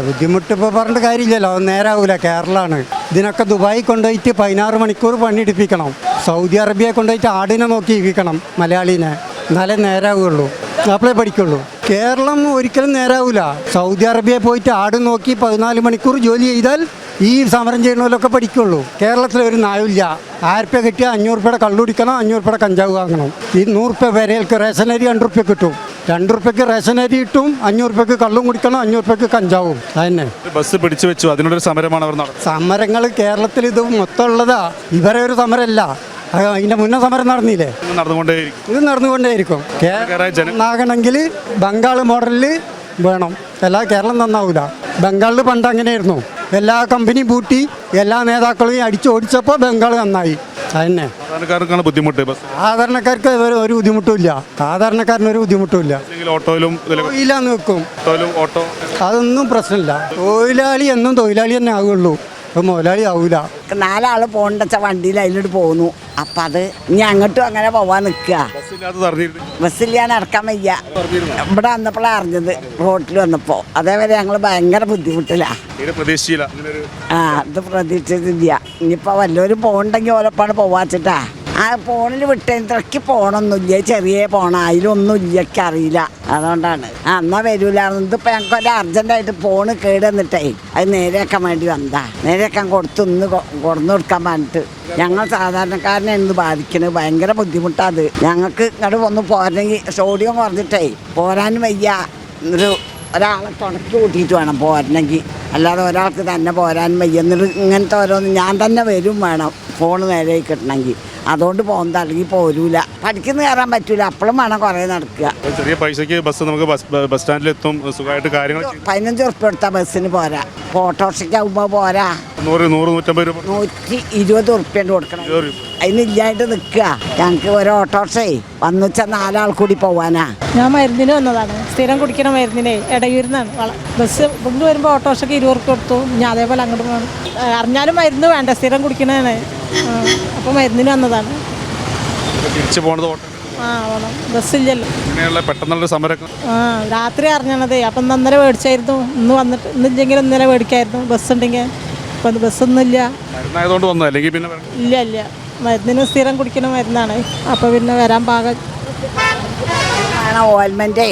ബുദ്ധിമുട്ട് ഇപ്പോൾ പറഞ്ഞിട്ട് കാര്യമില്ലല്ലോ. നേരാവൂല. കേരളമാണ് ഇതിനൊക്കെ ദുബായി കൊണ്ടുപോയിട്ട് പതിനാറ് മണിക്കൂർ പണിയെടുപ്പിക്കണം സൗദി അറേബ്യയെ കൊണ്ടുപോയിട്ട് ആടിനെ നോക്കി ഇരിക്കണം മലയാളീനെ. എന്നാലേ നേരാവുകയുള്ളൂ അപ്പോഴേ പഠിക്കുള്ളൂ. കേരളം ഒരിക്കലും നേരാവൂല. സൗദി അറേബ്യയെ പോയിട്ട് ആട് നോക്കി പതിനാല് മണിക്കൂർ ജോലി ചെയ്താൽ ഈ സമരം ചെയ്യണമല്ലൊക്കെ പഠിക്കുള്ളൂ. കേരളത്തിൽ ഒരു ആയിരം ആയിരപ്പ കിട്ടിയാൽ അഞ്ഞൂറ് രൂപയുടെ കള്ളുടിക്കണം അഞ്ഞൂറ് രൂപയുടെ കഞ്ചാവ് വാങ്ങണം. ഈ നൂറ് രൂപ വരെയൊക്കെ റേഷൻ അരി രണ്ട് റുപ്യ കിട്ടും. രണ്ട് റുപ്യക്ക് റേഷൻ അരി കിട്ടും അഞ്ഞൂറ് റുപ്യക്ക് കള്ളും കുടിക്കണം അഞ്ഞൂറ് റുപ്യക്ക് കഞ്ചാവും. അതന്നെ. ബസ് പിടിച്ചു വെച്ചു. അതിനൊരു സമരമാണ് അവർ സമരങ്ങൾ കേരളത്തിൽ ഇത് മൊത്തം ഉള്ളതാ. ഇവരെ ഒരു സമരമല്ല അതിന്റെ മുന്നേ സമരം നടന്നില്ലേ? ഇത് നടന്നുകൊണ്ടേയിരിക്കും. നന്നാകണമെങ്കിൽ ബംഗാൾ മോഡലിൽ വേണം. എല്ലാ കേരളം നന്നാവൂല. ബംഗാളിൽ പണ്ട് അങ്ങനെയായിരുന്നു. എല്ലാ കമ്പനിയും പൂട്ടി എല്ലാ നേതാക്കളെയും അടിച്ചോടിച്ചപ്പോൾ ബംഗാൾ നന്നായി. അതന്നെ. സാധാരണക്കാർക്കാണ് ബുദ്ധിമുട്ട് ബസ് സാധാരണക്കാർക്ക് ഒരു ഒരു ബുദ്ധിമുട്ടുമില്ല സാധാരണക്കാരന് ഒരു ബുദ്ധിമുട്ടുമില്ല അല്ലെങ്കിൽ ഓട്ടോയിലും ഇതിലൊക്കെ തൊഴിലാന്ന് വെക്കും. ഓട്ടോയിലും ഓട്ടോ അതൊന്നും പ്രശ്നമില്ല. തൊഴിലാളി എന്നും തൊഴിലാളി തന്നെ ആവുള്ളൂ ഇപ്പം മുതലാളി ആവൂല നാലാൾ പോകണ്ട വണ്ടിയിൽ അതിലോട്ട് പോന്നു. അപ്പം അത് ഇനി അങ്ങോട്ടും അങ്ങനെ പോവാൻ നിൽക്കുക ഞാൻ നടക്കാൻ വയ്യ. ഇവിടെ വന്നപ്പോഴാണ് അറിഞ്ഞത് റോട്ടിൽ വന്നപ്പോൾ അതേപോലെ ഞങ്ങൾ ഭയങ്കര ബുദ്ധിമുട്ടിലാണ് ആ ഇത് പ്രതീക്ഷിച്ചില്ല. ഇനിയിപ്പോൾ വല്ലവരും പോകണ്ടെങ്കിൽ ഓലപ്പാട് പോവാച്ചിട്ടാ. ആ ഫോണിൽ വിട്ടതിന് ഇത്രക്ക് പോണൊന്നുമില്ല ചെറിയ പോണ അതിലൊന്നും ഇല്ലക്ക് അറിയില്ല അതുകൊണ്ടാണ്. ആ എന്നാ വരൂല. ഇതിപ്പോൾ ഞങ്ങൾക്ക് ഒരു അർജന്റായിട്ട് ഫോണ് കേട് വന്നിട്ടേ അത് നേരെയാക്കാൻ വേണ്ടി വന്നതാ. നേരെയാക്കാൻ കൊടുത്ത് ഇന്ന് കൊ- കൊടുന്നു കൊടുക്കാൻ പറഞ്ഞിട്ട്. ഞങ്ങൾ സാധാരണക്കാരനെ ഇന്ന് ബാധിക്കുന്നത് ഭയങ്കര ബുദ്ധിമുട്ടാണ് ഞങ്ങൾക്ക് ഇങ്ങോട്ട് ഒന്ന് പോരണമെങ്കിൽ സോഡിയം കുറഞ്ഞിട്ടേ പോരാനും വയ്യ. ഒരു ഒരാളെ തുണക്കി കൂട്ടിയിട്ട് വേണം പോരണമെങ്കിൽ അല്ലാതെ ഒരാൾക്ക് തന്നെ പോരാനും വയ്യ. എന്നിട്ട് ഇങ്ങനത്തെ ഓരോന്ന് ഞാൻ തന്നെ വരും വേണം ഫോൺ നേരെ കിട്ടണമെങ്കിൽ അതുകൊണ്ട് പോകുന്നത് അല്ലെങ്കിൽ പോരൂല. പഠിക്കുന്ന കയറാൻ പറ്റൂല. അപ്പോഴും വേണം കുറേ നടക്കുക. ഒരു ചെറിയ പൈസക്ക് ബസ് നമുക്ക് ബസ് സ്റ്റാൻഡിൽ എത്തും സുഖമായിട്ട് കാര്യങ്ങൾ ചെയ്യും. പതിനഞ്ച് ഉറുപ്പ്യ എടുത്താൽ ബസ്സിന് പോരാ. ഓട്ടോറിക്ഷയ്ക്കാകുമ്പോൾ പോരാ. നൂറ് നൂറ് നൂറ്റമ്പത് രൂപ. നൂറ്റി ഇരുപത് ഉറുപ്പ്യണ്ട് കൊടുക്കണം. അതിനില്ലായിട്ട് നിൽക്കുക. ഞങ്ങൾക്ക് ഒരു ഓട്ടോറിക്ഷേ. വന്നു വെച്ചാൽ നാലാൾ കൂടി പോവാനാ. ഞാൻ മരുന്നിന് വന്നതാണ്. സ്ഥിരം കുടിക്കണ മരുന്നിനെ ഇടയൂരിന്നാണ് ബസ് ഇങ്ങോട്ട് വരുമ്പോൾ ഓട്ടോറിക്ഷയ്ക്ക് ഇരുപത് ഉറുപ്പ് കൊടുത്തു. ഞാൻ അതേപോലെ അങ്ങോട്ട് പോകണം അറിഞ്ഞാലും മരുന്ന് വേണ്ട. സ്ഥിരം കുടിക്കണതാണ്. അപ്പോൾ മരുന്നിന് വന്നതാണ്. തിരിച്ചു പോകുന്നത് ഓട്ടോ ആ ബസ്സില്ലല്ലോ ഇങ്ങനെയുള്ള പെട്ടെന്നുള്ള സമരം ആ രാത്രി അറിഞ്ഞണതേ. അപ്പം ഇന്ന് ഇന്നലെ മേടിച്ചായിരുന്നു. ഇന്ന് വന്നിട്ട് ഇന്നില്ലെങ്കിലും ഇന്നലെ മേടിക്കായിരുന്നു. ബസ് ഉണ്ടെങ്കിൽ. അപ്പം അത് ബസ്സൊന്നും ഇല്ല. മരുന്നായതുകൊണ്ട് വന്നത്? അല്ലെങ്കിൽ പിന്നെ. ഇല്ല ഇല്ല. മരുന്നിന് സ്ഥിരം കുടിക്കുന്ന മരുന്നാണ്. അപ്പോൾ പിന്നെ വരാൻ പാകം ആണ് ഓയിൽമെന്റേ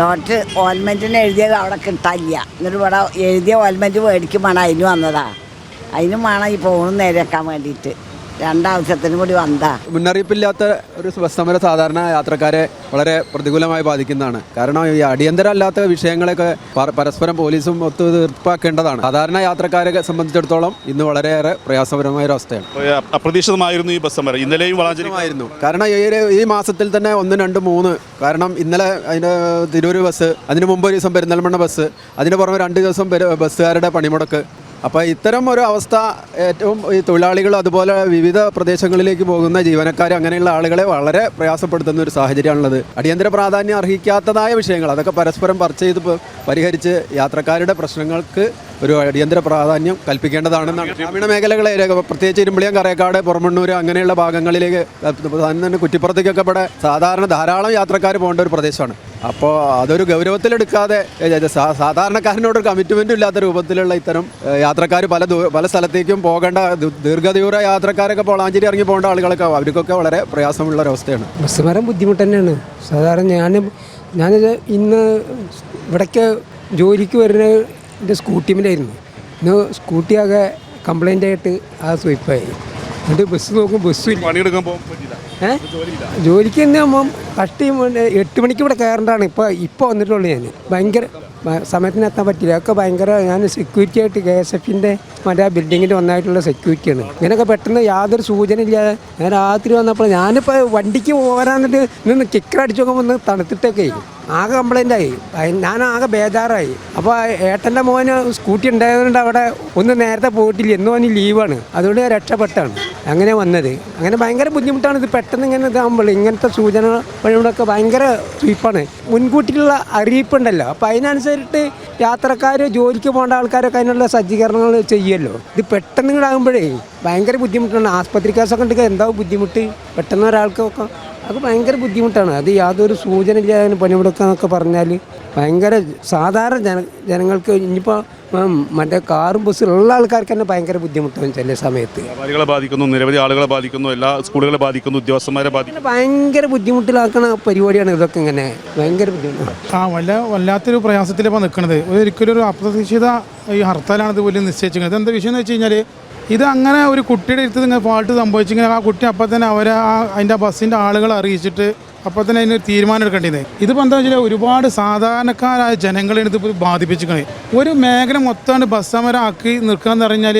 ഡോക്ടർ ഓയിൽമെന്റിന് എഴുതിയത് അവിടെ കിട്ടാനില്ല. എന്നിട്ട് ഇവിടെ എഴുതിയ ഓയിൽമെന്റ് മേടിക്കുമ്പോൾ അതിന് വന്നതാ. അതിനും വേണം ഈ ഫോണും നേരെക്കാൻ വേണ്ടിയിട്ട്. രണ്ടാവശ്യത്തിനും കൂടി വന്നതാ. മുന്നറിയിപ്പില്ലാത്ത ഒരു ബസ് സമരം സാധാരണ യാത്രക്കാരെ വളരെ പ്രതികൂലമായി ബാധിക്കുന്നതാണ്. കാരണം ഈ അടിയന്തരമല്ലാത്ത വിഷയങ്ങളൊക്കെ പരസ്പരം പോലീസും ഒത്തു തീർപ്പാക്കേണ്ടതാണ്. സാധാരണ യാത്രക്കാരെ സംബന്ധിച്ചിടത്തോളം ഇന്ന് വളരെയേറെ പ്രയാസപരമായ ഒരു അവസ്ഥയാണ് അപ്രതീക്ഷിതമായിരുന്നു ഈ ബസ് സമരം ഇന്നലെയും വളരെയായിരുന്നു കാരണം ഈ ഒരു- ഈ മാസത്തിൽ തന്നെ ഒന്ന് രണ്ട് മൂന്ന്. കാരണം ഇന്നലെ അതിന്റെ തിരൂർ ബസ് അതിന് മുമ്പ് ഒരു ദിവസം പെരുന്നൽമണ്ണ ബസ് അതിന് പുറമെ രണ്ട് ദിവസം ബസ്സുകാരുടെ പണിമുടക്ക്. അപ്പോൾ ഇത്തരം ഒരു അവസ്ഥ ഏറ്റവും ഈ തൊഴിലാളികൾ അതുപോലെ വിവിധ പ്രദേശങ്ങളിലേക്ക് പോകുന്ന ജീവനക്കാർ അങ്ങനെയുള്ള ആളുകളെ വളരെ പ്രയാസപ്പെടുത്തുന്ന ഒരു സാഹചര്യമാണുള്ളത്. അടിയന്തര പ്രാധാന്യം അർഹിക്കാത്തതായ വിഷയങ്ങൾ അതൊക്കെ പരസ്പരം ചർച്ച ചെയ്ത് പരിഹരിച്ച് യാത്രക്കാരുടെ പ്രശ്നങ്ങൾക്ക് ഒരു അടിയന്തര പ്രാധാന്യം കൽപ്പിക്കേണ്ടതാണെന്നാണ്. ഗ്രാമീണ മേഖലകളെ പ്രത്യേകിച്ച് ഇരുമ്പളിയം കറേക്കാട് പുറമണ്ണൂർ അങ്ങനെയുള്ള ഭാഗങ്ങളിലേക്ക് തന്നെ കുറ്റിപ്പുറത്തേക്കൊക്കെ ഇവിടെ സാധാരണ ധാരാളം യാത്രക്കാർ പോകേണ്ട ഒരു പ്രദേശമാണ്. അപ്പോൾ അതൊരു ഗൗരവത്തിലെടുക്കാതെ ഏ, ഏ, സാ- സാധാരണക്കാരനോട് ഒരു കമ്മിറ്റ്മെന്റും ഇല്ലാത്ത രൂപത്തിലുള്ള ഇത്തരം യാത്രക്കാർ പല പല സ്ഥലത്തേക്കും പോകേണ്ട ദീർഘദൂര യാത്രക്കാരൊക്കെ പോളാഞ്ചേരി ഇറങ്ങി പോകേണ്ട ആളുകളൊക്കെ അവർക്കൊക്കെ വളരെ പ്രയാസമുള്ള ഒരു ബസ് വരാൻ ബുദ്ധിമുട്ട് തന്നെയാണ്. സാധാരണ ഞാൻ ഞാനിത് ഇന്ന് ഇവിടേക്ക് ജോലിക്ക് വരുന്ന എന്റെ സ്കൂട്ടിമിലായിരുന്നു ഇന്ന് സ്കൂട്ടി ആകെ കംപ്ലൈന്റ് ആയിട്ട് ആ സ്വൈപ്പായി എന്നിട്ട് ബസ് നോക്കും ബസ്സും ഇല്ല. പണിയെടുക്കാൻ പോകാൻ പറ്റില്ല ഏ? ജോലിക്ക് തന്നെ ആകുമ്പം കഷ്ടി എട്ട് മണിക്ക് ഇവിടെ കയറേണ്ടതാണ്. ഇപ്പോൾ ഇപ്പോൾ വന്നിട്ടുള്ളൂ ഞാൻ ഭയങ്കര സമയത്തിന് എത്താൻ പറ്റില്ല. ഒക്കെ ഭയങ്കര ഞാൻ സെക്യൂരിറ്റി ആയിട്ട് കെ എസ് എഫിന്റെ മറ്റേ ബിൽഡിങ്ങിന്റെ ഒന്നായിട്ടുള്ള സെക്യൂരിറ്റിയാണ് ഇങ്ങനെയൊക്കെ പെട്ടെന്ന് യാതൊരു സൂചന ഇല്ലാതെ ഞാൻ രാത്രി വന്നപ്പോൾ ഞാനിപ്പോൾ വണ്ടിക്ക് പോരാന്നിട്ട് നിന്ന് കിക്കറടിച്ചു നോക്കുമ്പോൾ ഒന്ന് തണുത്തിട്ടൊക്കെ ആകെ കംപ്ലൈന്റ് ആയി. ഞാൻ ആകെ ബേജാറായി. അപ്പോൾ ഏട്ടന്റെ മോന് സ്കൂട്ടി ഉണ്ടായതുകൊണ്ട് അവിടെ ഒന്ന് നേരത്തെ പോയിട്ടില്ല. എന്ന് പറഞ്ഞ് ലീവാണ് അതുകൊണ്ട് ഞാൻ രക്ഷപ്പെട്ടാണ് അങ്ങനെ വന്നത്. അങ്ങനെ ഭയങ്കര ബുദ്ധിമുട്ടാണ്. ഇത് പെട്ടെന്ന് ഇങ്ങനെ ഇതാകുമ്പോൾ ഇങ്ങനത്തെ സൂചന വഴികളൊക്കെ ഭയങ്കര സ്വീപ്പാണ് മുൻകൂട്ടിയുള്ള അറിയിപ്പുണ്ടല്ലോ. അപ്പോൾ അതിനനുസരിച്ചിട്ട് യാത്രക്കാർ ജോലിക്ക് പോകേണ്ട ആൾക്കാരൊക്കെ അതിനുള്ള സജ്ജീകരണങ്ങൾ ചെയ്യുമല്ലോ. ഇത് പെട്ടെന്ന് ഇങ്ങോട്ടാകുമ്പോഴേ ഭയങ്കര ബുദ്ധിമുട്ടാണ്. ആസ്പത്രി കേസൊക്കെ ഉണ്ടെങ്കിൽ എന്താ ബുദ്ധിമുട്ട്? പെട്ടെന്ന് ഒരാൾക്കൊക്കെ അത് ഭയങ്കര ബുദ്ധിമുട്ടാണ്. അത് യാതൊരു സൂചന ഇല്ലാതെ പണിമുടക്കുക എന്നൊക്കെ പറഞ്ഞാൽ ഭയങ്കര സാധാരണ ജന ജനങ്ങൾക്ക് ഇനിയിപ്പോൾ മറ്റേ കാറും ബസ്സും ഉള്ള ആൾക്കാർക്ക് തന്നെ ഭയങ്കര ബുദ്ധിമുട്ടാണ് ചില സമയത്ത്. വ്യാപാരികളെ ബാധിക്കുന്നു നിരവധി ആളുകളെ ബാധിക്കുന്നു എല്ലാ സ്കൂളുകളെ ബാധിക്കുന്നു ഉദ്യോഗസ്ഥന്മാരെ ബാധിക്കുന്നു ഭയങ്കര ബുദ്ധിമുട്ടിലാക്കുന്ന പരിപാടിയാണ് ഇതൊക്കെ ഇങ്ങനെ. ഭയങ്കര ബുദ്ധിമുട്ട് ആ വല്ല വല്ലാത്തൊരു പ്രയാസത്തിലിപ്പോൾ നിൽക്കുന്നത് ഒരിക്കലും ഒരു അപ്രതീക്ഷിത ഈ ഹർത്താലാണ് ഇതുപോലെ നിശ്ചയിച്ചിരിക്കുന്നത്. എന്താ വിഷയം എന്ന് വെച്ച് കഴിഞ്ഞാൽ ഇത് അങ്ങനെ ഒരു കുട്ടിയുടെ അടുത്ത് ഇങ്ങനെ ഫാൾട്ട് സംഭവിച്ചിങ്ങനെ ആ കുട്ടി അപ്പം തന്നെ അവരെ ആ അതിന്റെ ബസ്സിന്റെ ആളുകളെ അറിയിച്ചിട്ട് അപ്പോൾ തന്നെ അതിന് തീരുമാനം എടുക്കേണ്ടത് ഇതിപ്പോൾ എന്താ വെച്ചാൽ ഒരുപാട് സാധാരണക്കാരായ ജനങ്ങളെ ഇത് ബാധിപ്പിച്ചിരിക്കണേ. ഒരു മേഖല മൊത്തമാണ് ബസ് സമരം നിൽക്കുക എന്ന് പറഞ്ഞാൽ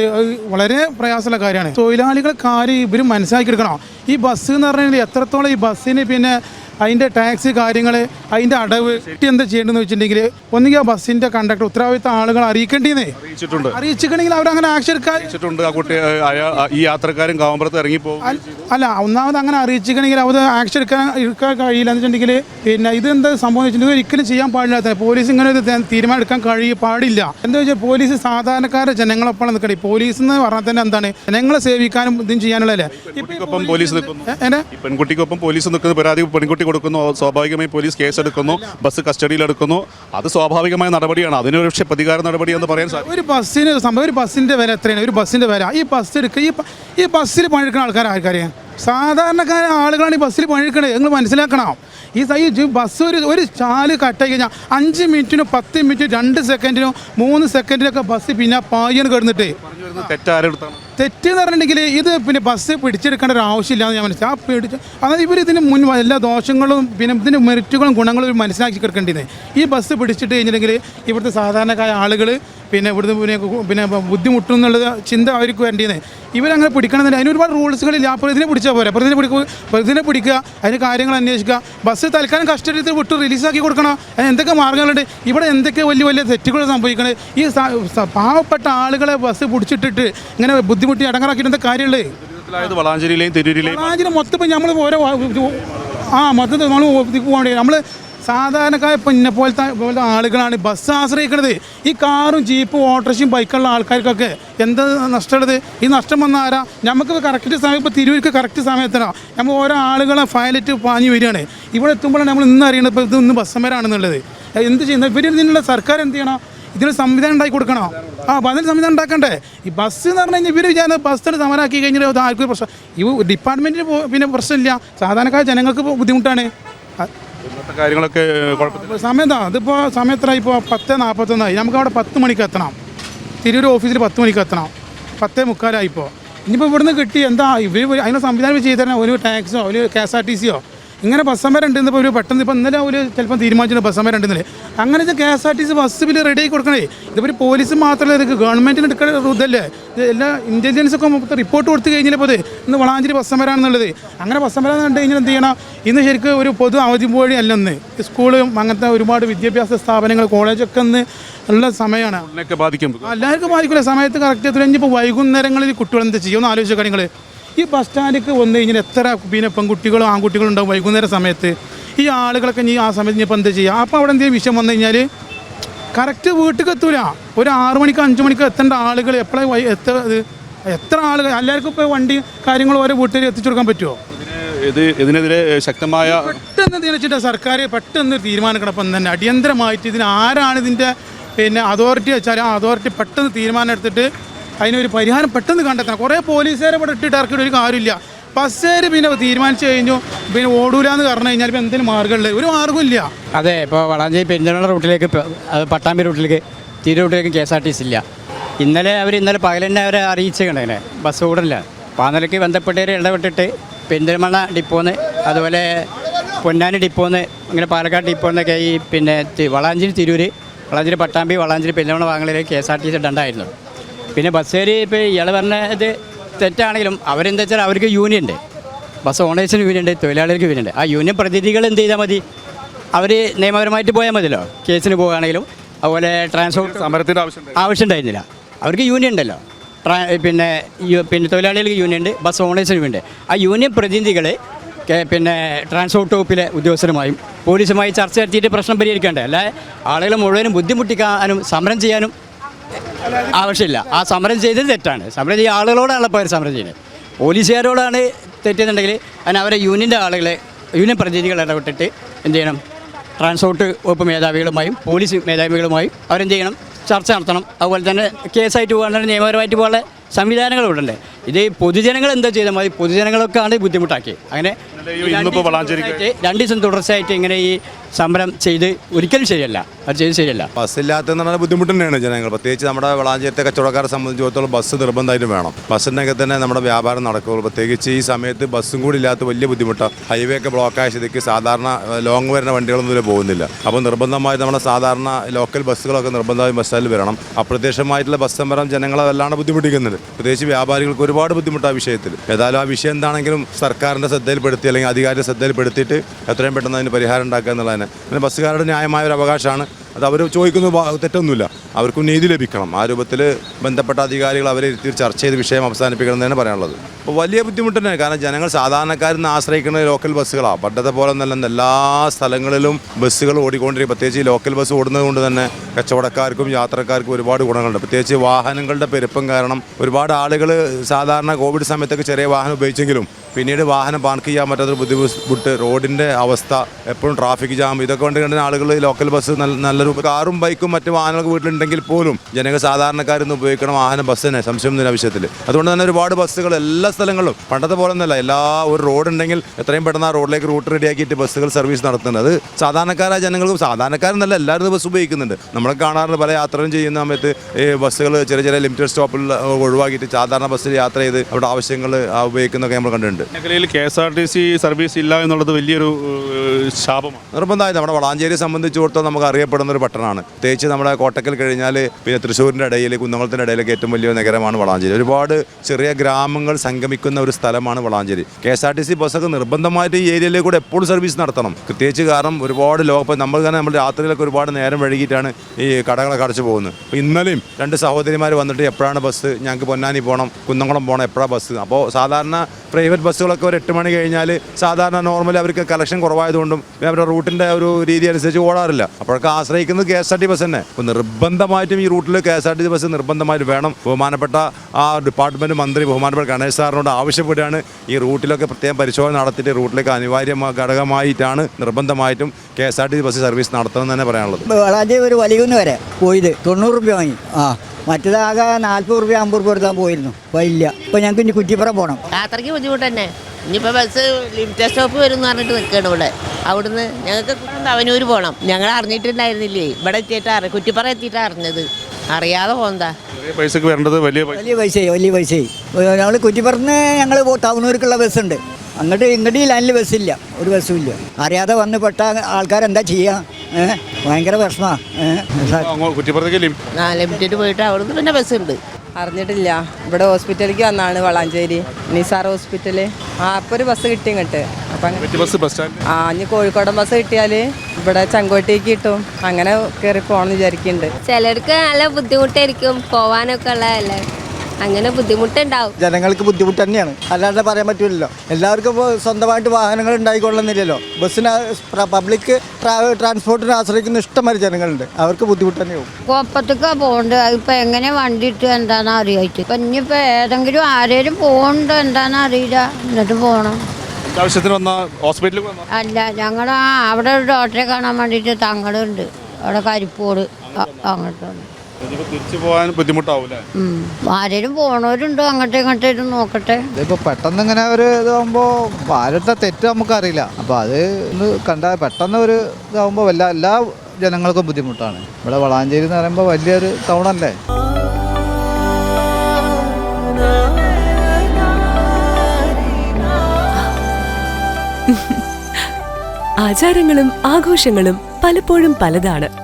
വളരെ പ്രയാസമുള്ള കാര്യമാണ്. തൊഴിലാളികൾ കാര്യം ഇവർ മനസ്സിലാക്കി എടുക്കണം ഈ ബസ് എന്ന് പറഞ്ഞാൽ എത്രത്തോളം ഈ ബസ്സിന് പിന്നെ അതിന്റെ ടാക്സി കാര്യങ്ങൾ അതിന്റെ അടവ് കിട്ടി എന്താ ചെയ്യേണ്ടതെന്ന് വെച്ചിട്ടുണ്ടെങ്കിൽ ഒന്നുകിൽ ആ ബസ്സിന്റെ കണ്ടക്ടർ ഉത്തരവാദിത്ത ആളുകൾ അറിയിക്കേണ്ടീന്നേ. അറിയിച്ചിട്ടുണ്ട്. അറിയിച്ചിട്ടുണ്ടെങ്കിൽ അവരങ്ങനെ ആക്ഷൻ അറിയിച്ചിട്ടുണ്ട്. ആ കുട്ടി ഈ യാത്രക്കാരും കാവമ്പുറത്ത് ഇറങ്ങിപ്പോകും അല്ല ഒന്നാമത് അങ്ങനെ അറിയിച്ചിട്ടുണ്ടെങ്കിൽ അവർ ആക്ഷൻ എടുക്കാൻ എടുക്കാൻ കഴിയില്ല എന്ന് വെച്ചിട്ടുണ്ടെങ്കിൽ പിന്നെ ഇത് എന്താ സംഭവം വെച്ചിട്ടുണ്ടെങ്കിൽ ഒരിക്കലും ചെയ്യാൻ പാടില്ലാത്ത പോലീസ് ഇങ്ങനെ ഒരു തീരുമാനം എടുക്കാൻ കഴിയ പാടില്ല. എന്താ വെച്ചാൽ പോലീസ് സാധാരണക്കാരെ ജനങ്ങളൊപ്പം നിൽക്കണേ. പോലീസ് എന്ന് പറഞ്ഞാൽ തന്നെ എന്താണ്? ജനങ്ങളെ സേവിക്കാനും ഇതും ചെയ്യാനുള്ളതല്ലേ? പെൺകുട്ടിക്കൊപ്പം പോലീസ് പെൺകുട്ടിക്കൊപ്പം പോലീസ് നിൽക്കുന്ന പരാതി പെൺകുട്ടി കൊടുക്കുന്നു. സ്വാഭാവികമായി പോലീസ് കേസെടുക്കുന്നു. ബസ് കസ്റ്റഡിയിലെടുക്കുന്നു. അത് സ്വാഭാവികമായ നടപടിയാണ്. അതിനൊരു പക്ഷേ പ്രതികാര നടപടി എന്ന് പറയാൻ സാധിക്കും ഒരു ബസ്സിന് സംഭവം ഒരു ബസ്സിന്റെ വില എത്രയാണ്? ഒരു ബസ്സിന്റെ വില. ഈ ബസ് എടുക്കുക ഈ ഈ ബസ്സിൽ പണിയെടുക്കുന്ന ആൾക്കാർ ആർക്കറിയാം സാധാരണക്കാരായ ആളുകളാണ് ഈ ബസ്സിൽ പണിയെടുക്കണത്. നിങ്ങൾ മനസ്സിലാക്കണം. ഈ ഈ ബസ് ഒരു ഒരു ചാൽ കട്ടായി കഴിഞ്ഞാൽ അഞ്ച് മിനിറ്റിനും പത്ത് മിനിറ്റ് രണ്ട് സെക്കൻഡിനും മൂന്ന് സെക്കൻഡിനൊക്കെ ബസ് പിന്നെ പായണ് കിടന്നിട്ട്. പറഞ്ഞു എന്ന് പറഞ്ഞിട്ടുണ്ടെങ്കിൽ ഇത് പിന്നെ ബസ് പിടിച്ചെടുക്കേണ്ട ഒരു ആവശ്യമില്ലാന്ന് ഞാൻ മനസ്സിലാക്കി ആ പിടിച്ച് അതായത് ഇവർ ഇതിന് മുൻ എല്ലാ ദോഷങ്ങളും പിന്നെ ഇതിന്റെ മെറിറ്റുകളും ഗുണങ്ങളും മനസ്സിലാക്കി കിടക്കേണ്ടത് ഈ ബസ് പിടിച്ചിട്ട് കഴിഞ്ഞിട്ടുണ്ടെങ്കിൽ ഇവിടുത്തെ സാധാരണക്കാരായ ആളുകൾ പിന്നെ ഇവിടുന്ന് പിന്നെ പിന്നെ ബുദ്ധിമുട്ടും എന്നുള്ളത് ചിന്ത അവർക്ക് വേണ്ടിയത് ഇവരങ്ങനെ പിടിക്കണം അതിന് ഒരുപാട് റൂൾസുകളില്ല. ഇതിനെ പിടിച്ചാൽ പോരാ. പ്രതിനെ പിടിക്കുക പ്രതിനെ പിടിക്കുക അതിന് കാര്യങ്ങൾ അന്വേഷിക്കുക. ബസ് തൽക്കാലം കസ്റ്റഡിയിൽ വിട്ട് റിലീസാക്കി കൊടുക്കണം? അതിന് എന്തൊക്കെ മാർഗങ്ങളുണ്ട് ഇവിടെ എന്തൊക്കെ വലിയ വലിയ തെറ്റുകൾ സംഭവിക്കണത് ഈ പാവപ്പെട്ട ആളുകളെ ബസ് പിടിച്ചിട്ടിട്ട് ഇങ്ങനെ ബുദ്ധിമുട്ടി അടങ്ങറാക്കിയിട്ട് എന്താ കാര്യമുള്ളത് വളാഞ്ചേരിയിലെയും തിരൂരിലെയും വളാഞ്ചേരി മൊത്തം ഇപ്പം നമ്മൾ ഓരോ ആ മൊത്തത്തിൽ നമ്മൾ പോകേണ്ടി നമ്മൾ സാധാരണക്കാർ ഇപ്പം ഇന്നെ പോലത്തെ പോലത്തെ ആളുകളാണ് ബസ് ആശ്രയിക്കുന്നത് ഈ കാറും ജീപ്പും ഓട്ടോറിക്ഷയും ബൈക്കുള്ള ആൾക്കാർക്കൊക്കെ എന്താ നഷ്ടമുള്ളത്? ഈ നഷ്ടം വന്ന ആരാ? നമുക്ക് കറക്റ്റ് സമയം ഇപ്പോൾ തിരുവൂർക്ക് കറക്റ്റ് സമയത്തിനോ നമ്മൾ ഓരോ ആളുകളെ ഫയലറ്റ് പാഞ്ഞു വരികയാണ്. ഇവിടെ എത്തുമ്പോഴാണ് നമ്മൾ ഇന്ന് അറിയണത് ഇപ്പോൾ ഇത് ഇന്ന് എന്ത് ചെയ്യുന്നത് ഇവർ ഇതിനുള്ള സർക്കാർ എന്ത് ചെയ്യണം? ഇതിന് സംവിധാനം ഉണ്ടാക്കി കൊടുക്കണോ? ആ അതിന് സംവിധാനം ഉണ്ടാക്കണ്ടേ? ഈ ബസ് എന്ന് പറഞ്ഞു കഴിഞ്ഞാൽ ഇവർ ബസ് ബസ്സിന് സമരാക്കി കഴിഞ്ഞാൽ ആർക്കും പ്രശ്നം. ഈ ഡിപ്പാർട്ട്മെന്റിന് പിന്നെ പ്രശ്നമില്ല. സാധാരണക്കാർ ജനങ്ങൾക്ക് ബുദ്ധിമുട്ടാണ്. ഇന്നത്തെ കാര്യങ്ങളൊക്കെ എന്താ? അതിപ്പോൾ സമയത്ര ഇപ്പോൾ പത്ത് നാൽപ്പത്തൊന്നായി നമുക്ക് അവിടെ പത്ത് മണിക്ക് എത്തണം. തിരൂർ ഓഫീസിൽ പത്ത് മണിക്ക് എത്തണം. പത്തേ മുക്കാലായിപ്പോൾ ഇനിയിപ്പോൾ ഇവിടുന്ന് കിട്ടി എന്താ? ഇവർ അതിനുള്ള സംവിധാനം ചെയ്തു തരണം ഒരു ടാക്സോ ഒരു കെ എസ് ആർ ടി സിയോ? ഇങ്ങനെ ബസ് സമരം ഉണ്ട് ഇപ്പോൾ ഒരു പെട്ടെന്ന് ഇപ്പോൾ ഇന്നലെ ഒരു ചിലപ്പോൾ തീരുമാനിച്ചിട്ട് ബസ് സമരം ഉണ്ടെന്നില്ലേ അങ്ങനെ K S R T C bus bill ready ആക്കി കൊടുക്കണേ. ഇതിപ്പോൾ ഒരു പോലീസ് മാത്രമല്ല ഇത് ഗവൺമെന്റിന് എടുക്കേണ്ട ഇതല്ലേ? ഇത് എല്ലാ ഇന്റലിജൻസൊക്കെ മൊത്തം റിപ്പോർട്ട് കൊടുത്തു കഴിഞ്ഞാൽ അത് ഇന്ന് വളാഞ്ചേരി ബസ് സമരമാണെന്നുള്ളത് അങ്ങനെ ബസ് സമരം കണ്ടു കഴിഞ്ഞാൽ എന്ത് ചെയ്യണം? ഇന്ന് ശരിക്കും ഒരു പൊതു അവധി പോഴി അല്ല ഇന്ന്. സ്കൂളും അങ്ങനത്തെ ഒരുപാട് വിദ്യാഭ്യാസ സ്ഥാപനങ്ങൾ കോളേജൊക്കെ ഇന്ന് ഉള്ള സമയമാണ്. എല്ലാവർക്കും ബാധിക്കില്ല സമയത്ത് കറക്റ്റ് എത്തുകഴിഞ്ഞാൽ ഇപ്പോൾ വൈകുന്നേരങ്ങളിൽ കുട്ടികൾ എന്താ ചെയ്യുമെന്ന് ആലോചിച്ച നിങ്ങൾ ഈ ബസ് സ്റ്റാൻഡിലേക്ക് വന്നു കഴിഞ്ഞാൽ എത്ര പിന്നെ പെൺകുട്ടികളും ആൺകുട്ടികളും ഉണ്ടാവും വൈകുന്നേര സമയത്ത്? ഈ ആളുകളൊക്കെ ഇനി ആ സമയത്ത് ഇനിയിപ്പോൾ എന്താ ചെയ്യുക അപ്പോൾ അവിടെ എന്തെങ്കിലും വിഷയം വന്നു കഴിഞ്ഞാൽ കറക്റ്റ് വീട്ടിൽ എത്തൂല. ഒരു ആറു മണിക്ക് അഞ്ച് മണിക്ക് എത്തേണ്ട ആളുകൾ എപ്പോഴാണ് എത്ത എത്ര ആളുകൾ എല്ലാവർക്കും ഇപ്പോൾ വണ്ടി കാര്യങ്ങൾ ഓരോ വീട്ടിൽ എത്തിച്ചു കൊടുക്കാൻ പറ്റുമോ ഇത് ഇതിനെതിരെ ശക്തമായ പെട്ടെന്ന് തീർച്ചയായിട്ടും സർക്കാർ പെട്ടെന്ന് കിടപ്പം തന്നെ അടിയന്തരമായിട്ട് ഇതിന് ആരാണ് ഇതിന്റെ പിന്നെ അതോറിറ്റി വെച്ചാൽ ആ അതോറിറ്റി പെട്ടെന്ന് തീരുമാനം എടുത്തിട്ട് അതിനൊരു പരിഹാരം പെട്ടെന്ന് കണ്ടെത്തണം. കുറേ പോലീസുകാരെ ഇവിടെ ഇട്ടിട്ട് ഇറക്കിയിട്ട് ഒരു കാര്യമില്ല. ബസ്സുകാർ പിന്നെ തീരുമാനിച്ചു കഴിഞ്ഞു. പിന്നെ ഓടൂല എന്ന് പറഞ്ഞു കഴിഞ്ഞാൽ ഇപ്പം എന്തെങ്കിലും മാർഗമുള്ളത് ഒരു മാർഗമില്ല അതെ ഇപ്പോൾ വളാഞ്ചേരി പെരിന്തൽമണ്ണ റൂട്ടിലേക്ക് പട്ടാമ്പി റൂട്ടിലേക്ക് തിരു റൂട്ടിലേക്ക് K S R T C ഇല്ല. ഇന്നലെ അവർ ഇന്നലെ പകൽ അവരെ അറിയിച്ചിട്ടുണ്ടെങ്കിൽ ബസ് ഓടില്ല അപ്പോൾ ആ നിലയ്ക്ക് ബന്ധപ്പെട്ടവരെ ഇടപെട്ടിട്ട് പെരിന്തൽമണ്ണ ഡിപ്പോന്ന് അതുപോലെ പൊന്നാനി ഡിപ്പോന്ന് അങ്ങനെ പാലക്കാട് ഡിപ്പോന്നൊക്കെ ഈ പിന്നെ Valanchery Tirur Valanchery Pattambi Valanchery Perinthalmanna വാങ്ങലിലേക്ക് K S R T C ഇടണ്ടായിരുന്നു. പിന്നെ ബസ്സുകാർ ഇപ്പോൾ ഇയാൾ പറഞ്ഞത് തെറ്റാണെങ്കിലും അവരെന്താ വെച്ചാൽ അവർക്ക് യൂണിയൻ ഉണ്ട്. ബസ് ഓണേഴ്സിന് യൂണിയൻ ഉണ്ട് തൊഴിലാളികൾക്ക് യൂണിയൻ ഉണ്ട്. ആ യൂണിയൻ പ്രതിനിധികൾ എന്ത് ചെയ്താൽ മതി? അവർ നിയമപരമായിട്ട് പോയാൽ മതിയല്ലോ. കേസിന് പോകുകയാണെങ്കിലും അതുപോലെ ട്രാൻസ്പോർട്ട് സമരത്തിന്റെ ആവശ്യം ആവശ്യം ഉണ്ടായിരുന്നില്ല. അവർക്ക് യൂണിയൻ ഉണ്ടല്ലോ. ട്രാ പിന്നെ യു- പിന്നെ തൊഴിലാളികൾക്ക് യൂണിയൻ ഉണ്ട് ബസ് ഓണേഴ്സിന് യൂണിയൻ ഉണ്ട്. ആ യൂണിയൻ പ്രതിനിധികൾ പിന്നെ ട്രാൻസ്പോർട്ട് വകുപ്പിലെ ഉദ്യോഗസ്ഥരുമായും പോലീസുമായി ചർച്ച നടത്തിയിട്ട് പ്രശ്നം പരിഹരിക്കേണ്ടേ അല്ലാതെ ആളുകൾ മുഴുവനും ബുദ്ധിമുട്ടിക്കാനും സമരം ചെയ്യാനും ആവശ്യമില്ല. ആ സമരം ചെയ്തത് തെറ്റാണ്. സമരം ചെയ്യുന്ന ആളുകളോടാണ് പോയത് അവർ സമരം ചെയ്യുന്നത്. പോലീസുകാരോടാണ് തെറ്റെന്നുണ്ടെങ്കിൽ അതിന് അവരെ യൂണിയന്റെ ആളുകളെ യൂണിയൻ പ്രതിനിധികൾ ഇടപെട്ടിട്ട് എന്ത് ചെയ്യണം? ട്രാൻസ്പോർട്ട് വകുപ്പ് മേധാവികളുമായും പോലീസ് മേധാവികളുമായും അവരെന്ത് ചെയ്യണം? ചർച്ച നടത്തണം. അതുപോലെ തന്നെ കേസായിട്ട് പോകാനുള്ള നിയമപരമായിട്ട് പോകാനുള്ള സംവിധാനങ്ങൾ ഇവിടെ ഇത് പൊതുജനങ്ങൾ എന്താ ചെയ്താൽ മതി? പൊതുജനങ്ങളൊക്കെയാണ് ബുദ്ധിമുട്ടാക്കി അങ്ങനെ രണ്ട് ദിവസം തുടർച്ചയായിട്ട് ഇങ്ങനെ ഈ സമരം ചെയ്ത് ഒരിക്കലും ശരിയല്ല. അത് ചെയ്ത് ശരിയല്ല. ബസ്സില്ലാത്തതെന്ന് പറഞ്ഞാൽ ബുദ്ധിമുട്ട് തന്നെയാണ് ജനങ്ങൾ. പ്രത്യേകിച്ച് നമ്മുടെ വളാഞ്ചേരത്തെ കച്ചവടക്കാരെ സംബന്ധിച്ചിടത്തോളം ബസ് നിർബന്ധമായിട്ടും വേണം. ബസ്സിന്റെയൊക്കെ തന്നെ നമ്മുടെ വ്യാപാരം നടക്കുകയുള്ളൂ. പ്രത്യേകിച്ച് ഈ സമയത്ത് ബസ്സും കൂടി ഇല്ലാത്ത വലിയ ബുദ്ധിമുട്ടാണ് ഹൈവേ ഒക്കെ ബ്ലോക്കായ സ്ഥിതിക്ക് സാധാരണ ലോങ് വരുന്ന വണ്ടികളൊന്നും ഇതിൽ പോകുന്നില്ല. അപ്പോൾ നിർബന്ധമായി നമ്മുടെ സാധാരണ ലോക്കൽ ബസ്സുകളൊക്കെ നിർബന്ധമായും ബസ്സാൽ വരണം. അപ്രത്യക്ഷമായിട്ടുള്ള ബസ് സമരം ജനങ്ങളെ വല്ലാണ്ട് ബുദ്ധിമുട്ടിക്കുന്നുണ്ട്. പ്രത്യേകിച്ച് വ്യാപാരികൾക്ക് ഒരുപാട് ബുദ്ധിമുട്ട് ആ വിഷയത്തിൽ. ഏതായാലും ആ വിഷയം എന്താണെങ്കിലും സർക്കാരിന്റെ ശ്രദ്ധയിൽപ്പെടുത്തി അല്ലെങ്കിൽ അധികാരിയുടെ ശ്രദ്ധയിൽപ്പെടുത്തിയിട്ട് എത്രയും പെട്ടെന്ന് അതിന് പരിഹാരം ഉണ്ടാക്കുക എന്നുള്ളതാണ് പിന്നെ ബസ്സുകാരുടെ ന്യായമായ ഒരു അവകാശമാണ്. അത് അവർ ചോദിക്കുന്ന തെറ്റൊന്നുമില്ല. അവർക്കും നീതി ലഭിക്കണം. ആ രൂപത്തിൽ ബന്ധപ്പെട്ട അധികാരികൾ അവരെ ചർച്ച ചെയ്ത് വിഷയം അവസാനിപ്പിക്കണം എന്നാണ് പറയാനുള്ളത്. അപ്പോൾ വലിയ ബുദ്ധിമുട്ട് തന്നെയാണ്. കാരണം ജനങ്ങൾ സാധാരണക്കാരിൽ ആശ്രയിക്കുന്ന ലോക്കൽ ബസ്സുകളാണ് പണ്ടത്തെ പോലെ നല്ല എല്ലാ സ്ഥലങ്ങളിലും ബസ്സുകൾ ഓടിക്കൊണ്ടിരിക്കും. പ്രത്യേകിച്ച് ഈ ലോക്കൽ ബസ് ഓടുന്നത് കൊണ്ട് തന്നെ കച്ചവടക്കാർക്കും യാത്രക്കാർക്കും ഒരുപാട് ഗുണങ്ങളുണ്ട്. പ്രത്യേകിച്ച് വാഹനങ്ങളുടെ പെരുപ്പം കാരണം ഒരുപാട് ആളുകൾ സാധാരണ കോവിഡ് സമയത്തൊക്കെ ചെറിയ വാഹനം ഉപയോഗിച്ചെങ്കിലും പിന്നീട് വാഹനം പാർക്ക് ചെയ്യാൻ പറ്റാത്തൊരു ബുദ്ധിമുട്ട് റോഡിന്റെ അവസ്ഥ എപ്പോഴും ട്രാഫിക് ജാം ഇതൊക്കെ കൊണ്ട് കണ്ട് ആളുകൾ ലോക്കൽ ബസ് നല്ല നല്ലൊരു കാറും ബൈക്കും മറ്റ് വാഹനങ്ങളൊക്കെ വീട്ടിലുണ്ടെങ്കിൽ പോലും ജനങ്ങൾ സാധാരണക്കാരിന്ന് ഉപയോഗിക്കണം വാഹനം ബസ് തന്നെ സംശയം ഒന്നും ആവശ്യത്തിൽ അതുകൊണ്ട് തന്നെ ഒരുപാട് ബസ്സുകൾ എല്ലാ സ്ഥലങ്ങളിലും പണ്ടത്തെ പോലെ ഒന്നല്ല എല്ലാ ഒരു റോഡ് ഉണ്ടെങ്കിൽ എത്രയും പെട്ടെന്ന് ആ റോഡിലേക്ക് റൂട്ട് റെഡിയാക്കിയിട്ട് ബസ്സുകൾ സർവീസ് നടത്തുന്നത്. അത് സാധാരണക്കാരായ ജനങ്ങൾക്കും സാധാരണക്കാരെന്നല്ല എല്ലാവരും ബസ് ഉപയോഗിക്കുന്നുണ്ട്. നമ്മൾ കാണാറുണ്ട് പല യാത്രയും ചെയ്യുന്ന സമയത്ത് ഈ ബസ്സുകൾ ചെറിയ ചെറിയ ലിമിറ്റഡ് സ്റ്റോപ്പിൽ ഒഴിവാക്കിയിട്ട് സാധാരണ ബസ്സിൽ യാത്ര ചെയ്ത് അവിടെ ആവശ്യങ്ങൾ ഉപയോഗിക്കുന്നൊക്കെ നമ്മൾ കണ്ടിട്ടുണ്ട്. മേഖലയിൽ K S R T C service ഇല്ല എന്നുള്ളത് വലിയൊരു ശാപമാണ്. നിർബന്ധമായി. നമ്മുടെ വളാഞ്ചേരി സംബന്ധിച്ചിടത്തോളം നമുക്ക് അറിയപ്പെടുന്ന ഒരു പട്ടണമാണ്. പ്രത്യേകിച്ച് നമ്മുടെ കോട്ടക്കൽ കഴിഞ്ഞാൽ പിന്നെ തൃശ്ശൂരിന്റെ ഇടയിൽ കുന്നംകുളത്തിന്റെ ഇടയിലൊക്കെ ഏറ്റവും വലിയ നഗരമാണ് വളാഞ്ചേരി. ഒരുപാട് ചെറിയ ഗ്രാമങ്ങൾ സംഗമിക്കുന്ന ഒരു സ്ഥലമാണ് Valanchery. K S R T C ബസ്സൊക്കെ നിർബന്ധമായിട്ട് ഈ ഏരിയയിലേക്ക് കൂടെ എപ്പോഴും സർവീസ് നടത്തണം. പ്രത്യേകിച്ച് കാരണം ഒരുപാട് ലോകം നമ്മൾ തന്നെ നമ്മൾ രാത്രിയിലൊക്കെ ഒരുപാട് നേരം വഴുകിയിട്ടാണ് ഈ കടകളൊക്കെ അടച്ചു പോകുന്നത്. അപ്പോൾ ഇന്നലെയും രണ്ട് സഹോദരിമാർ വന്നിട്ട് എപ്പോഴാണ് ബസ്? ഞങ്ങൾക്ക് പൊന്നാനി പോകണം കുന്നംകുളം പോകണം എപ്പോഴാണ് ബസ്? അപ്പോൾ സാധാരണ പ്രൈവറ്റ് ബസ്സുകളൊക്കെ ഒരു എട്ട് മണി കഴിഞ്ഞാൽ സാധാരണ നോർമലി അവർക്ക് കളക്ഷൻ കുറവായതുകൊണ്ടും അവരുടെ റൂട്ടിന്റെ ഒരു രീതി അനുസരിച്ച് ഓടാറില്ല. അപ്പോഴൊക്കെ ആശ്രയിക്കുന്നത് K S R T bus തന്നെ. അപ്പോൾ നിർബന്ധമായിട്ടും ഈ റൂട്ടിൽ K S R T bus നിർബന്ധമായിട്ട് വേണം. ബഹുമാനപ്പെട്ട ആ ഡിപ്പാർട്ട്മെന്റ് മന്ത്രി ബഹുമാനപ്പെട്ട ഗണേഷ് സാറിനോട് ആവശ്യപ്പെടുകയാണ്. ഈ റൂട്ടിലൊക്കെ പ്രത്യേകം പരിശോധന നടത്തിയിട്ട് റൂട്ടിലേക്ക് അനിവാര്യ ഘടകമായിട്ടാണ് നിർബന്ധമായിട്ടും K S R T bus service നടത്തണമെന്ന് തന്നെ പറയാനുള്ളത്. വളരെ ഒരു വലിയ വരെ പോയത്. തൊണ്ണൂറ് രൂപ വാങ്ങി. ആ. മറ്റേതാകെ നാൽപ്പത് രൂപ അമ്പത് രൂപ എടുത്താൽ പോയിരുന്നു. വലിയ ഇല്ല. ഇപ്പോൾ ഞങ്ങൾക്ക് ഇനി കുറ്റിപ്പുറം പോകണം യാത്രയ്ക്ക് ബുദ്ധിമുട്ട് തന്നെ. ഇനിയിപ്പോൾ ബസ് ലിമിറ്റഡ് സ്റ്റോപ്പ് വരും എന്ന് പറഞ്ഞിട്ട് നിൽക്കുകയാണ് ഇവിടെ. അവിടുന്ന് ഞങ്ങൾക്ക് അവനൂർ പോകണം ഞങ്ങൾ അറിഞ്ഞിട്ടുണ്ടായിരുന്നില്ലേ? ഇവിടെ എത്തിയിട്ട് അറി കുറ്റിപ്പറ എത്തിയിട്ട് അറിഞ്ഞത്. അറിയാതെ പോകണ്ടാ ചെറിയ പൈസക്ക് വരേണ്ടത് വലിയ പൈസ വലിയ പൈസയായി വലിയ പൈസയായി. ഞങ്ങൾ കുറ്റിപ്പുറത്ത് ഞങ്ങൾ ടൗണൂർക്കുള്ള ബസ്സുണ്ട്. അങ്ങോട്ട് ഇങ്ങോട്ട് ഈ ലൈനിൽ ബസ്സില്ല. ഒരു ബസ്സും ഇല്ല. അറിയാതെ വന്ന് പെട്ട ആൾക്കാരെന്താ ചെയ്യുക ഏഹ് ഭയങ്കര വിഷമാ. ലിമിറ്റഡ് പോയിട്ട് അവിടുന്ന് പിന്നെ ബസ് ഉണ്ട് അറിഞ്ഞിട്ടില്ല. ഇവിടെ ഹോസ്പിറ്റലിലേക്ക് വന്നാണ് വളാഞ്ചേരി. നിസാർ ഹോസ്പിറ്റൽ ആ അപ്പോൾ ഒരു ബസ് കിട്ടി ഇങ്ങോട്ട്. അപ്പം ആ ഇനി കോഴിക്കോടൻ ബസ് കിട്ടിയാൽ ഇവിടെ ചങ്കോട്ടേക്ക് കിട്ടും. അങ്ങനെ കയറി പോകണം വിചാരിക്കുന്നുണ്ട് ചിലർക്ക് നല്ല ബുദ്ധിമുട്ടായിരിക്കും പോവാനൊക്കെ ഉള്ളതല്ലേ അങ്ങനെ ബുദ്ധിമുട്ടുണ്ടാവും. ജനങ്ങൾക്ക് ബുദ്ധിമുട്ട് തന്നെയാണ്. അല്ലാതെ പറയാൻ പറ്റില്ലല്ലോ എല്ലാവർക്കും ഇപ്പോൾ സ്വന്തമായിട്ട് വാഹനങ്ങൾ ഉണ്ടായിക്കൊള്ളുന്നില്ലല്ലോ. ബസ്സിന് പബ്ലിക് ട്രാൻസ്പോർട്ടിനെ ആശ്രയിക്കുന്ന ഇഷ്ടംമാതിരി ജനങ്ങളുണ്ട്. അവർക്ക് ബുദ്ധിമുട്ട് തന്നെയാവും. കോപ്പത്തൊക്കെ പോകണ്ട്. ഇപ്പൊ എങ്ങനെ വണ്ടി ഇട്ട് എന്താന്ന് അറിയായിട്ട്. ഇപ്പൊ ഇനിയിപ്പോൾ ഏതെങ്കിലും ആരേലും പോകണ്ടോ എന്താണെന്ന് അറിയില്ല. എന്നിട്ട് പോകണം ആവശ്യത്തിന് വന്ന ഹോസ്പിറ്റലിൽ അല്ല ഞങ്ങൾ ആ അവിടെ ഒരു ഡോക്ടറെ കാണാൻ വേണ്ടിയിട്ട് തങ്ങളുണ്ട്. അവിടെ കരിപ്പോട്. അ- തിരിച്ചു പോകാൻ ബുദ്ധിമുട്ടാവൂലേ ഉം. ആരേലും പോണവരുണ്ടോ? അങ്ങോട്ടും ഇങ്ങോട്ടും നോക്കട്ടെ. ഇതിപ്പോ പെട്ടെന്ന് ഇങ്ങനെ ഒരു ഇതാകുമ്പോ ആരുടെ തെറ്റ് നമുക്കറിയില്ല. അപ്പൊ അത് ഒന്ന് കണ്ട പെട്ടെന്ന് ഒരു ഇതാകുമ്പോ എല്ലാ എല്ലാ ജനങ്ങൾക്കും ബുദ്ധിമുട്ടാണ്. ഇവിടെ വളാഞ്ചേരി എന്ന് പറയുമ്പോൾ വലിയൊരു ടൗൺ അല്ലേ? ആചാരങ്ങളും ആഘോഷങ്ങളും പലപ്പോഴും പലതാണ്.